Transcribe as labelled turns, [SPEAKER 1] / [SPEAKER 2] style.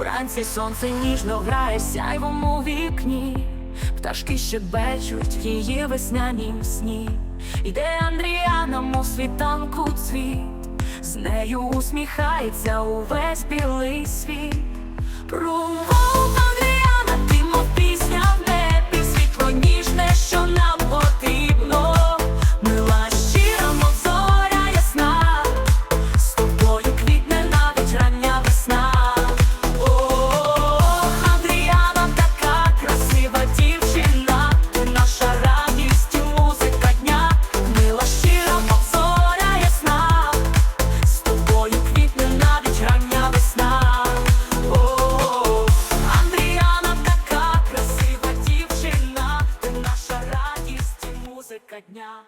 [SPEAKER 1] Вранці сонце ніжно грає сяйвом у вікні, пташки щебечуть бечуть її веснянім сні. Іде Андріаном мов світанку цвіт, з нею усміхається увесь білий світ. музика дня.